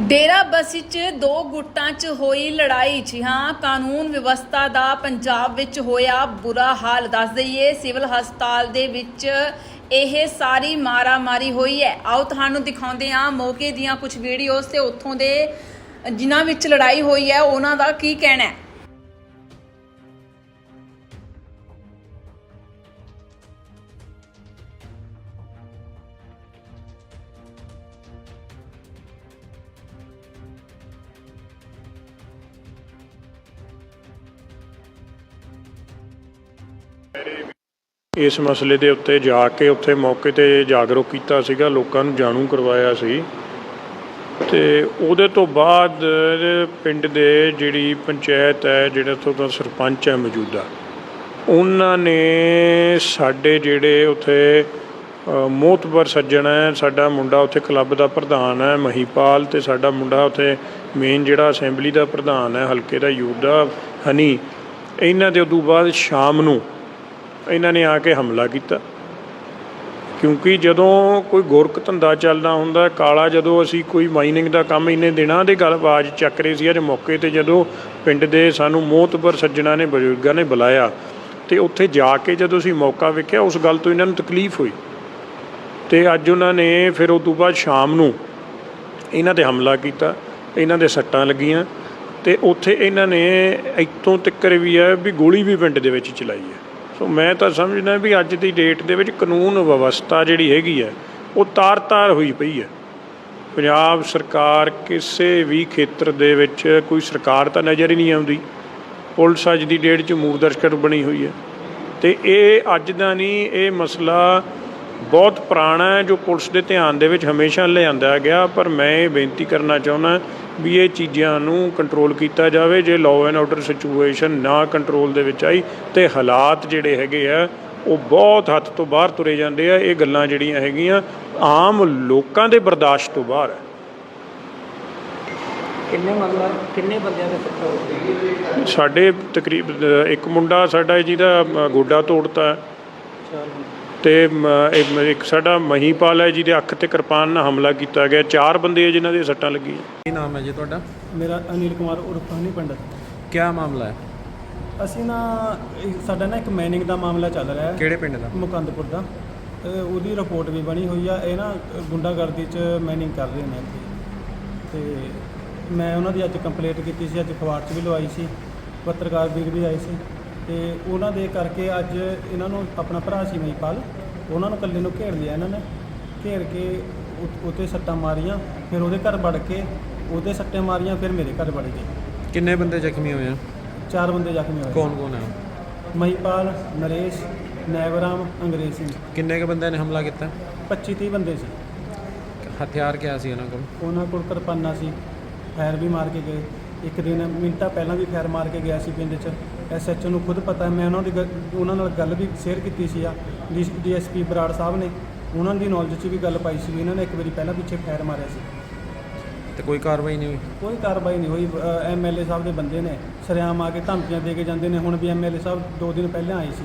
ਡੇਰਾ ਬਸੀ 'ਚ ਦੋ ਗੁੱਟਾਂ 'ਚ ਹੋਈ ਲੜਾਈ। ਜੀ ਹਾਂ, ਕਾਨੂੰਨ ਵਿਵਸਥਾ ਦਾ ਪੰਜਾਬ ਵਿੱਚ ਹੋਇਆ ਬੁਰਾ ਹਾਲ। ਦੱਸ ਦਈਏ, ਸਿਵਲ ਹਸਪਤਾਲ ਦੇ ਵਿੱਚ ਇਹ ਸਾਰੀ ਮਾਰਾਮਾਰੀ ਹੋਈ ਹੈ। ਆਓ ਤੁਹਾਨੂੰ ਦਿਖਾਉਂਦੇ ਹਾਂ ਮੌਕੇ ਦੀਆਂ ਕੁਝ ਵੀਡੀਓਜ਼ ਤੇ ਉੱਥੋਂ ਦੇ ਜਿਨ੍ਹਾਂ ਵਿੱਚ ਲੜਾਈ ਹੋਈ ਹੈ, ਉਹਨਾਂ ਦਾ ਕੀ ਕਹਿਣਾ ਹੈ? ਇਸ ਮਸਲੇ ਦੇ ਉੱਤੇ ਜਾ ਕੇ ਉੱਥੇ ਮੌਕੇ ਤੇ ਜਾਗਰੂਕ ਕੀਤਾ ਸੀਗਾ ਲੋਕਾਂ ਨੂੰ ਜਾਣੂ ਕਰਵਾਇਆ ਸੀ। ਤੇ ਉਹਦੇ ਤੋਂ ਬਾਅਦ ਪਿੰਡ ਦੇ ਜਿਹੜੀ ਪੰਚਾਇਤ ਹੈ ਜਿਹੜਾ ਉੱਥੋਂ ਦਾ ਸਰਪੰਚ ਹੈ ਮੌਜੂਦਾ ਉਹਨਾਂ ਨੇ ਸਾਡੇ ਜਿਹੜੇ ਉੱਥੇ ਅ, ਸੱਜਣ ਹੈ ਸਾਡਾ ਮੁੰਡਾ ਉੱਥੇ ਕਲੱਬ ਦਾ ਪ੍ਰਧਾਨ ਹੈ ਮਹੀਪਾਲ ਤੇ ਸਾਡਾ ਮੁੰਡਾ ਉੱਥੇ ਮੇਨ ਜਿਹੜਾ ਅਸੈਂਬਲੀ ਦਾ ਪ੍ਰਧਾਨ ਹੈ ਹਲਕੇ ਦਾ ਯੂਥ ਦਾ ਹਨੀ। ਇਹਨਾਂ ਦੇ ਉਦੋਂ ਬਾਅਦ ਸ਼ਾਮ ਨੂੰ ਇਹਨਾਂ ਨੇ ਆ ਕੇ ਹਮਲਾ ਕੀਤਾ। ਕਿਉਂਕਿ ਜਦੋਂ ਕੋਈ ਗੁਰਕ ਧੰਦਾ ਚੱਲਦਾ ਹੁੰਦਾ, ਕਾਲਾ ਜਦੋਂ ਅਸੀਂ ਕੋਈ ਮਾਈਨਿੰਗ ਦਾ ਕੰਮ ਇੰਨੇ ਦਿਨਾਂ ਦੇ ਗੱਲ ਆਵਾਜ਼ ਚੱਕ ਰਹੇ ਸੀ, ਅੱਜ ਮੌਕੇ ਤੇ ਜਦੋਂ ਪਿੰਡ ਦੇ ਸਾਨੂੰ ਮੋਹਤਬਰ ਸੱਜਣਾ ਨੇ, ਬਜ਼ੁਰਗਾਂ ਨੇ ਬੁਲਾਇਆ, ਤੇ ਉੱਥੇ ਜਾ ਕੇ ਜਦੋਂ ਅਸੀਂ ਮੌਕਾ ਵੇਖਿਆ, ਉਸ ਗੱਲ ਤੋਂ ਇਹਨਾਂ ਨੂੰ ਤਕਲੀਫ ਹੋਈ। ਤੇ ਅੱਜ ਉਹਨਾਂ ਨੇ ਫਿਰ ਉਸ ਤੋਂ ਬਾਅਦ ਸ਼ਾਮ ਨੂੰ ਇਹਨਾਂ ਤੇ ਹਮਲਾ ਕੀਤਾ, ਇਹਨਾਂ ਦੇ ਸੱਟਾਂ ਲੱਗੀਆਂ, ਤੇ ਉੱਥੇ ਇਹਨਾਂ ਨੇ ਇੱਥੋਂ ਤੱਕ ਵੀ ਹੈ ਵੀ ਗੋਲੀ ਵੀ ਪਿੰਡ ਦੇ ਵਿੱਚ ਚਲਾਈ ਹੈ। ਸੋ ਮੈਂ ਤਾਂ ਸਮਝਦਾ ਵੀ ਅੱਜ ਦੀ ਡੇਟ ਦੇ ਵਿੱਚ ਕਾਨੂੰਨ ਵਿਵਸਥਾ ਜਿਹੜੀ ਹੈਗੀ ਹੈ, ਉਹ ਤਾਰ-ਤਾਰ ਹੋਈ ਪਈ ਹੈ। ਪੰਜਾਬ ਸਰਕਾਰ ਕਿਸੇ ਵੀ ਖੇਤਰ ਦੇ ਵਿੱਚ ਕੋਈ ਸਰਕਾਰ ਤਾਂ ਨਜ਼ਰ ਹੀ ਨਹੀਂ ਆਉਂਦੀ। ਪੁਲਿਸ ਅੱਜ ਦੀ ਡੇਟ 'ਚ ਮੂਰਦਰਸ਼ਕਰ ਬਣੀ ਹੋਈ ਹੈ। ਤੇ ਇਹ ਅੱਜ ਦਾ ਨਹੀਂ, ਇਹ ਮਸਲਾ ਬਹੁਤ ਪੁਰਾਣਾ ਹੈ ਜੋ ਪੁਲਿਸ ਦੇ ਧਿਆਨ ਦੇ ਵਿੱਚ ਹਮੇਸ਼ਾ ਲਿਆਂਦਾ ਗਿਆ ਪਰ ਮੈਂ ਇਹ ਬੇਨਤੀ ਕਰਨਾ ਚਾਹੁੰਦਾ ਵੀ ਇਹ ਚੀਜ਼ਾਂ ਨੂੰ ਕੰਟਰੋਲ ਕੀਤਾ ਜਾਵੇ ਜੇ ਲਾਅ ਐਂਡ ਆਰਡਰ ਸਿਚੁਏਸ਼ਨ ਨਾ ਕੰਟਰੋਲ ਦੇ ਵਿੱਚ ਆਈ ਤੇ ਹਾਲਾਤ ਜਿਹੜੇ ਹੈਗੇ ਆ ਉਹ ਬਹੁਤ ਹੱਦ ਤੋਂ ਬਾਹਰ ਤੁਰੇ ਜਾਂਦੇ ਆ ਇਹ ਗੱਲਾਂ ਜਿਹੜੀਆਂ ਹੈਗੀਆਂ ਆਮ ਲੋਕਾਂ ਦੇ ਬਰਦਾਸ਼ਤ ਤੋਂ ਬਾਹਰ ਹੈ। ਕਿੰਨੇ ਮਤਲਬ ਕਿੰਨੇ ਬੰਦਿਆਂ ਦੇ ਸੱਟਾਂ ਸਾਡੇ ਤਕਰੀਬ ਇੱਕ ਮੁੰਡਾ ਸਾਡਾ ਜਿਹਦਾ ਗੋਡਾ ਤੋੜਤਾ ਹੈ। ਚਾਰ ਤੇ ਮ, ਇੱਕ ਸਾਡਾ ਮਹੀਪਾਲ ਹੈ ਜਿਹਦੇ ਅੱਖ ਤੇ ਕਿਰਪਾਨ ਨਾਲ ਹਮਲਾ ਕੀਤਾ ਗਿਆ। ਚਾਰ ਬੰਦੇ ਆ ਜਿਨ੍ਹਾਂ ਦੇ ਸੱਟਾਂ ਲੱਗੀਆਂ। ਕੀ ਨਾਮ ਹੈ ਜੀ ਤੁਹਾਡਾ? ਮੇਰਾ ਅਨਿਲ ਕੁਮਾਰ ਉਰਫ ਹਨੀ ਪੰਡਤ ਕੀ ਮਾਮਲਾ ਹੈ? ਅਸੀਂ ਨਾ ਇਹ ਸਾਡਾ ਨਾ ਇੱਕ ਮੈਨਿੰਗ ਦਾ ਮਾਮਲਾ ਚੱਲ ਰਿਹਾ ਹੈ। ਕਿਹੜੇ ਪਿੰਡ ਦਾ? ਮੁਕੰਦਪੁਰ ਦਾ। ਤੇ ਉਹਦੀ ਰਿਪੋਰਟ ਵੀ ਬਣੀ ਹੋਈ ਆ। ਇਹ ਨਾ ਗੁੰਡਾਗਰਦੀ 'ਚ ਮੈਨਿੰਗ ਕਰ ਰਹੇ ਨੇ ਇੱਥੇ। ਤੇ ਮੈਂ ਉਹਨਾਂ ਦੀ ਅੱਜ ਕੰਪਲੇਂਟ ਕੀਤੀ ਸੀ। ਅੱਜ ਅਖਬਾਰ 'ਚ ਵੀ ਲਵਾਈ ਸੀ। ਪੱਤਰਕਾਰ ਵੀਰ ਵੀ ਆਏ ਸੀ। ਤੇ ਉਹਨਾਂ ਦੇ ਕਰਕੇ ਅੱਜ ਇਹਨਾਂ ਨੂੰ ਆਪਣਾ ਭਰਾ ਸੀ ਮਹੀਪਾਲ। ਉਹਨਾਂ ਨੂੰ ਇਕੱਲੇ ਨੂੰ ਘੇਰ ਲਿਆ ਇਹਨਾਂ ਨੇ। ਘੇਰ ਕੇ ਉ- ਉੱਤੇ ਸੱਟਾਂ ਮਾਰੀਆਂ ਫਿਰ ਉਹਦੇ ਘਰ ਵੜ ਕੇ ਉਹਦੇ ਸੱਟਾਂ ਮਾਰੀਆਂ ਫਿਰ ਮੇਰੇ ਘਰ ਵੜ ਗਏ। ਕਿੰਨੇ ਬੰਦੇ ਜ਼ਖਮੀ ਹੋਏ ਆ? ਚਾਰ ਬੰਦੇ ਜ਼ਖਮੀ ਹੋਏ। ਕੌਣ ਕੌਣ ਹੈ ਮਹੀਪਾਲ ਨਰੇਸ਼ ਨੈਵਰਾਮ ਅੰਗਰੇਜ਼ ਸਿੰਘ। ਕਿੰਨੇ ਕ ਬੰਦਿਆਂ ਨੇ ਹਮਲਾ ਕੀਤਾ? 25 30 ਬੰਦੇ ਸੀ। ਹਥਿਆਰ ਕਿਆ ਸੀ ਉਹਨਾਂ ਕੋਲ? ਉਹਨਾਂ ਕੋਲ ਕਿਰਪਾਨਾਂ ਸੀ। ਫਾਇਰ ਵੀ ਮਾਰ ਕੇ ਗਏ। ਇੱਕ ਦਿਨ ਮਿੰਟਾਂ ਪਹਿਲਾਂ ਵੀ ਫਾਇਰ ਮਾਰ ਕੇ ਗਿਆ ਸੀ ਪਿੰਡ 'ਚ। ਐਸਐਚਓ ਨੂੰ ਖੁਦ ਪਤਾ ਮੈਂ ਉਹਨਾਂ ਦੀ ਗੱਲ- ਉਹਨਾਂ ਨਾਲ ਗੱਲ ਵੀ ਸ਼ੇਅਰ ਕੀਤੀ ਸੀ ਆ ਡੀਐਸਪੀ ਬਰਾੜ ਸਾਹਿਬ ਨੇ। ਉਹਨਾਂ ਦੀ ਨੌਲੇਜ 'ਚ ਵੀ ਗੱਲ ਪਾਈ ਸੀ ਵੀ ਇਹਨਾਂ ਨੇ ਇੱਕ ਵਾਰੀ ਪਹਿਲਾਂ ਪਿੱਛੇ ਫਾਇਰ ਮਾਰਿਆ ਸੀ। ਤੇ ਕੋਈ ਕਾਰਵਾਈ ਨਹੀਂ ਹੋਈ? ਕੋਈ ਕਾਰਵਾਈ ਨਹੀਂ ਹੋਈ। ਐਮਐਲਏ ਸਾਹਿਬ ਦੇ ਬੰਦੇ ਨੇ ਸਰਿਆਮ ਆ ਕੇ ਧਮਕੀਆਂ ਦੇ ਕੇ ਜਾਂਦੇ ਨੇ। ਹੁਣ ਵੀ ਐਮਐਲਏ ਸਾਹਿਬ ਦੋ ਦਿਨ ਪਹਿਲਾਂ ਆਏ ਸੀ।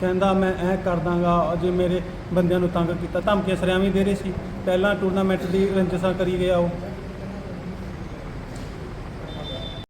ਕਹਿੰਦਾ ਮੈਂ ਐ ਕਰ ਦਾਂਗਾ ਜੇ ਮੇਰੇ ਬੰਦਿਆਂ ਨੂੰ ਤੰਗ ਕੀਤਾ। ਧਮਕੀਆਂ ਸਰਿਆਮ ਹੀ ਦੇ ਰਹੇ ਸੀ। ਪਹਿਲਾਂ ਟੂਰਨਾਮੈਂਟ ਦੀ ਰੰਜਸਾਂ ਕਰੀ ਗਿਆ ਉਹ।